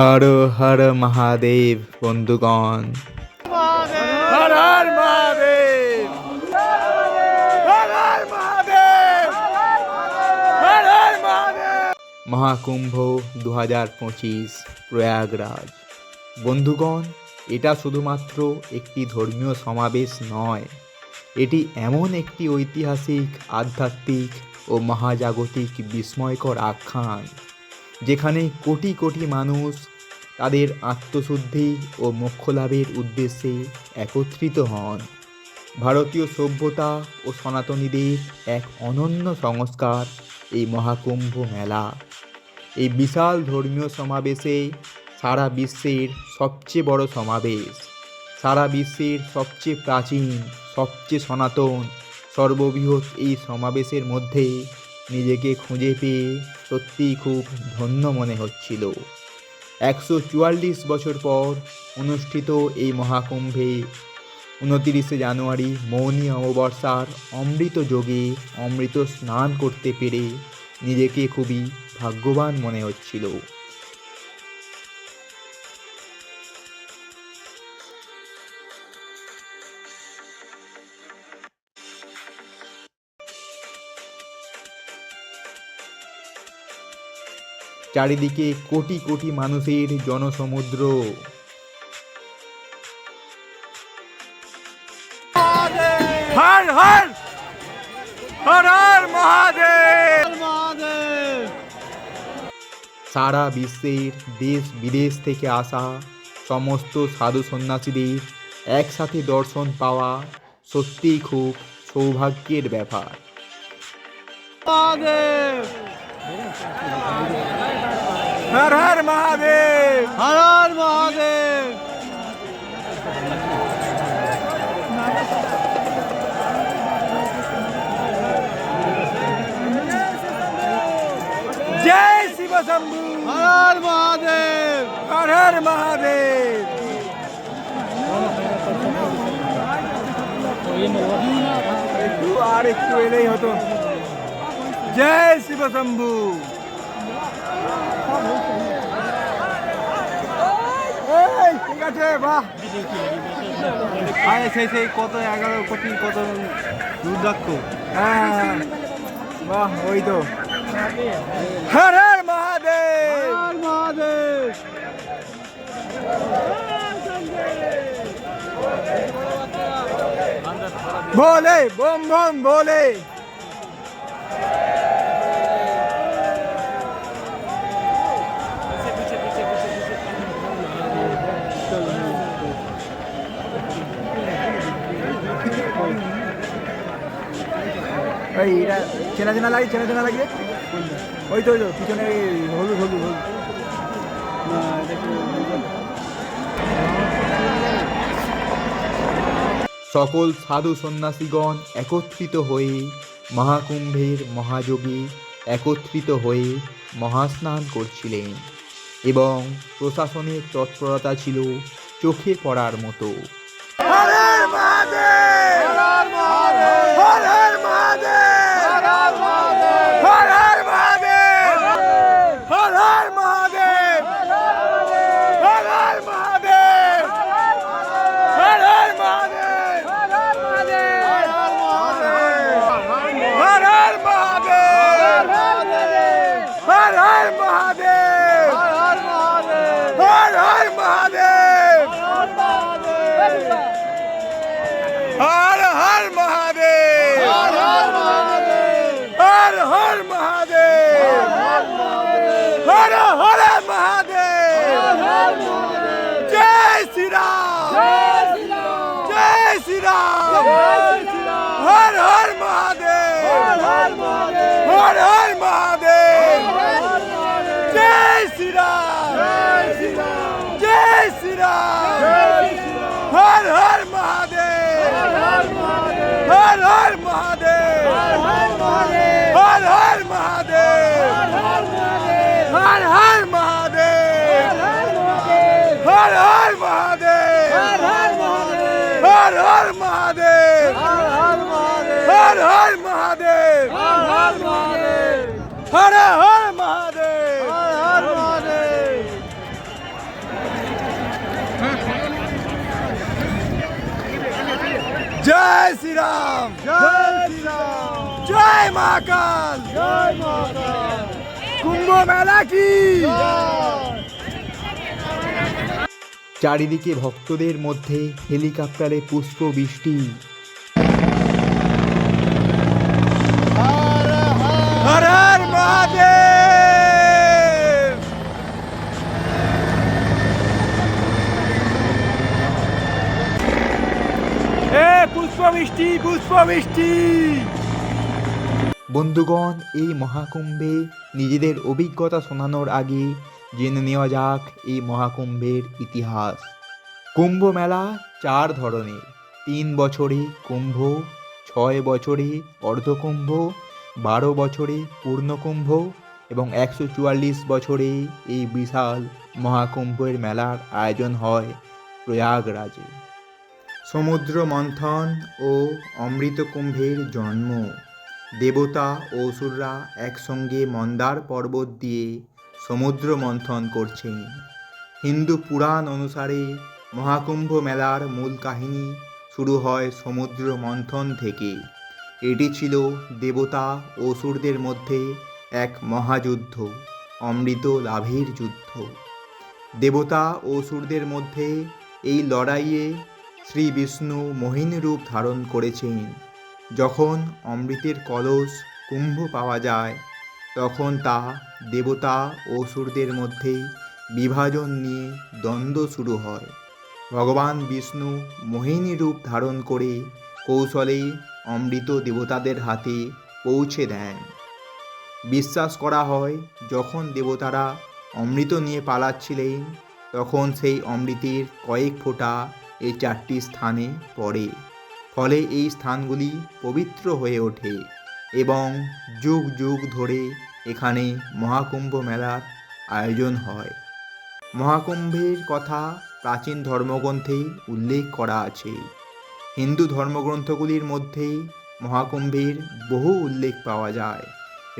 হর হর মহাদেব বন্ধুগণ। হর হর মহাদেব। মহাকুম্ভ দু হাজার পঁচিশ প্রয়াগরাজ। বন্ধুগণ এটা শুধুমাত্র একটি ধর্মীয় সমাবেশ নয়। এটি এমন একটি ঐতিহাসিক আধ্যাত্মিক ও মহাজাগতিক বিস্ময়কর আখ্যান। যেখানে কোটি কোটি মানুষ তাদের আত্মশুদ্ধি ও মোক্ষ লাভের উদ্দেশ্যে একত্রিত হন। ভারতীয় সভ্যতা ও সনাতনীদের এক অনন্য সংস্কার এই মহাকুম্ভ মেলা। এই বিশাল ধর্মীয় সমাবেশে সারা বিশ্বের সবচেয়ে বড় সমাবেশ, সারা বিশ্বের সবচেয়ে প্রাচীন, সবচেয়ে সনাতন, সর্ববৃহৎ এই সমাবেশের মধ্যে নিজেকে খুঁজে পেয়ে সত্যিই খুব ধন্য মনে হচ্ছিল। একশো চুয়াল্লিশ বছর পর অনুষ্ঠিত এই মহাকুম্ভে উনতিরিশে জানুয়ারি মৌনী অমাবস্যার অমৃত যোগে অমৃত স্নান করতে পেরে নিজেকে খুবই ভাগ্যবান মনে হচ্ছিল। চারিদিকে কোটি কোটি মানুষের জনসমুদ্র। হর হর! হর হর মহাদেব! সারা বিশ্বের দেশ বিদেশ থেকে আসা সমস্ত সাধু সন্ন্যাসীদের একসাথে দর্শন পাওয়া সত্যিই খুব সৌভাগ্যের ব্যাপার। हर हर महादेव। हर हर महादेव। जय शिव शंभु। हर हर महादेव। हर हर महादेव। तू आ रही तू नहीं हो तो। জয় শিব শম্ভু। এই, ঠিক আছে বাহ। আরে সেই সেই কত এগারো কোটি কত রুদ্রাক্ষ হ্যাঁ বাহ ওই তো। হর হর মহাদেব। হর মহাদেব। ভোলে বোম বোম ভোলে এটা চেনা চেনা লাগে, চেনা চেনা লাগে? ওই তো ওই তো, পিছনে সকল সাধু সন্ন্যাসীগণ একত্রিত হয়ে মহাকুম্ভের মহাযোগে একত্রিত হয়ে মহাস্নান করছিলেন এবং প্রশাসনের তৎপরতা ছিল চোখে পড়ার মতো। હર મહાદેવ! હર હર મહાદેવ! જય શ્રી રામ જય શ્રી રામ હર હર મહાદેવ! હર હર મહાદેવ! જય શ્રી રામ જય શ્રી રામ હર હર મહાદેવ! હર હર મહાદેવ! हर हर महादेव हर हर महादेव हर हर महादेव हर हर महादेव हर हर महादेव हर हर महादेव जय श्री राम जय জয় জয় মাতা কুম্ভ মেলা কি? চারিদিকে ভক্তদের মধ্যে হেলিকপ্টারে পুষ্প বৃষ্টি। পুষ্প বৃষ্টি পুষ্প বৃষ্টি। বন্ধুগণ, এই মহাকুম্ভে নিজেদের অভিজ্ঞতা শোনানোর আগে জেনে নেওয়া যাক এই মহাকুম্ভের ইতিহাস। কুম্ভ মেলা চার ধরনের। তিন বছরে কুম্ভ, ছয় বছরে অর্ধকুম্ভ, বারো বছরে পূর্ণকুম্ভ এবং একশো চুয়াল্লিশ বছরে এই বিশাল মহাকুম্ভের মেলার আয়োজন হয় প্রয়াগরাজে। সমুদ্র মন্থন ও অমৃত কুম্ভের জন্ম। দেবতা অসুররা একসঙ্গে মন্দার পর্বত দিয়ে সমুদ্র মন্থন করছেন হিন্দু পুরাণ অনুসারে মহাকুম্ভ মেলার মূল কাহিনী শুরু হয় সমুদ্র মন্থন থেকে। এটি ছিল দেবতা ও অসুরদের মধ্যে এক মহাযুদ্ধ, অমৃত লাভের যুদ্ধ। দেবতা ও অসুরদের মধ্যে এই লড়াইয়ে শ্রী বিষ্ণু মোহিনী রূপ ধারণ করেছেন। যখন অমৃতের কলস কুম্ভ পাওয়া যায়, তখন তা দেবতা অসুরদের মধ্যেই বিভাজন নিয়ে দ্বন্দ্ব শুরু হয়। ভগবান বিষ্ণু মোহিনী রূপ ধারণ করে কৌশলেই অমৃত দেবতাদের হাতে পৌঁছে দেন। বিশ্বাস করা হয়, যখন দেবতারা অমৃত নিয়ে পালাচ্ছিলেন, তখন সেই অমৃতের কয়েক ফোঁটা এই চারটি স্থানে পড়ে। ফলে এই স্থানগুলি পবিত্র হয়ে ওঠে এবং যুগ যুগ ধরে এখানে মহাকুম্ভ মেলার আয়োজন হয়। মহাকুম্ভের কথা প্রাচীন ধর্মগ্রন্থে উল্লেখ করা আছে। হিন্দু ধর্মগ্রন্থগুলির মধ্যে মহাকুম্ভের বহু উল্লেখ পাওয়া যায়।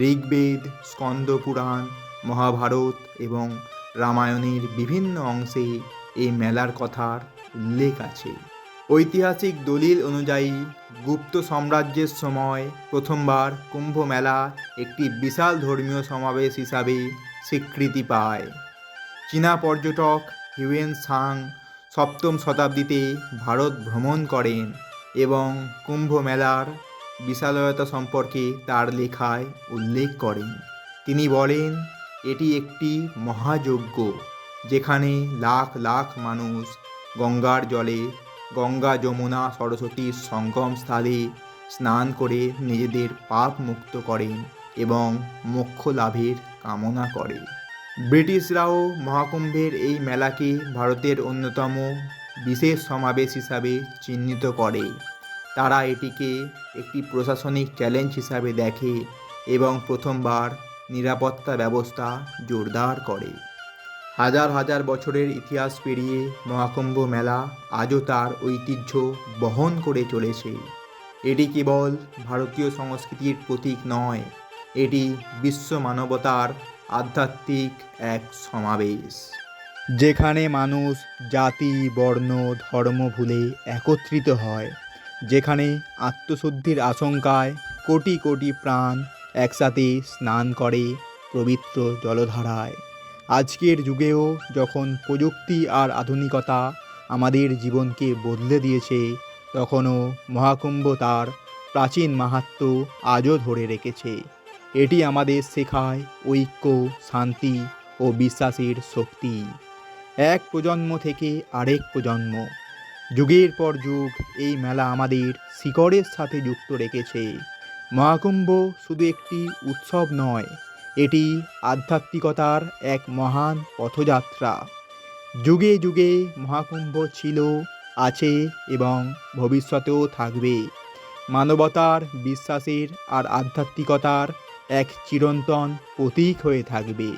ঋগ্বেদ স্কন্দ পুরাণ মহাভারত এবং রামায়ণের বিভিন্ন অংশে এই মেলার কথার উল্লেখ আছে। ঐতিহাসিক দলিল অনুযায়ী, গুপ্ত সাম্রাজ্যের সময় প্রথমবার কুম্ভ মেলা একটি বিশাল ধর্মীয় সমাবেশ হিসাবে স্বীকৃতি পায়। চীনা পর্যটক হিউয়েন সাং সপ্তম শতাব্দীতে ভারত ভ্রমণ করেন এবং কুম্ভ মেলার বিশালয়তা সম্পর্কে তার লেখায় উল্লেখ করেন। তিনি বলেন, এটি একটি মহাযজ্ঞ, যেখানে লাখ লাখ মানুষ গঙ্গার জলে গঙ্গা, যমুনা সরস্বতীর সঙ্গম স্থলে স্নান করে নিজেদের পাপ মুক্ত করেন এবং মোক্ষ লাভের কামনা করে। ব্রিটিশরাও মহাকুম্ভের এই মেলাকে ভারতের অন্যতম বিশেষ সমাবেশ হিসাবে চিহ্নিত করে। তারা এটিকে একটি প্রশাসনিক চ্যালেঞ্জ হিসাবে দেখে এবং প্রথমবার নিরাপত্তা ব্যবস্থা জোরদার করে। হাজার হাজার বছরের ইতিহাস পেরিয়ে মহাকুম্ভ মেলা আজও তার ঐতিহ্য বহন করে চলেছে। এটি কেবল ভারতীয় সংস্কৃতির প্রতীক নয়, এটি বিশ্ব মানবতার আধ্যাত্মিক এক সমাবেশ। যেখানে মানুষ জাতি, বর্ণ, ধর্ম ভুলে একত্রিত হয়, যেখানে আত্মশুদ্ধির আশঙ্কায় কোটি কোটি প্রাণ একসাথে স্নান করে পবিত্র জলধারায়। আজকের যুগেও যখন প্রযুক্তি আর আধুনিকতা আমাদের জীবনকে বদলে দিয়েছে, তখনও মহাকুম্ভ তার প্রাচীন মাহাত্ম্য আজও ধরে রেখেছে। এটি আমাদের শেখায় ঐক্য, শান্তি ও বিশ্বাসের শক্তি। এক প্রজন্ম থেকে আরেক প্রজন্ম, যুগের পর যুগ এই মেলা আমাদের শিকড়ের সাথে যুক্ত রেখেছে। মহাকুম্ভ শুধু একটি উৎসব নয় এটি আধ্যাত্মিকতার এক মহান পথযাত্রা। যুগে যুগে মহাকুম্ভ ছিল, আছে এবং ভবিষ্যতেও থাকবে। মানবতার বিশ্বাসের আর আধ্যাত্মিকতার এক চিরন্তন প্রতীক হয়ে থাকবে।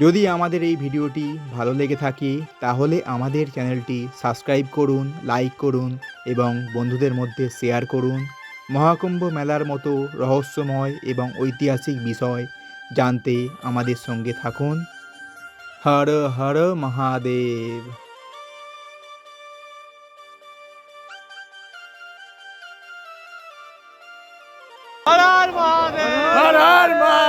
যদি আমাদের এই ভিডিওটি ভালো লেগে থাকে, তাহলে আমাদের চ্যানেলটি সাবস্ক্রাইব করুন, লাইক করুন এবং বন্ধুদের মধ্যে শেয়ার করুন। মহাকুম্ভ মেলার মতো রহস্যময় এবং ঐতিহাসিক বিষয় জানতে আমাদের সঙ্গে থাকুন। হর হর মহাদেব। হর হর মহাদেব। হর হর মহাদেব।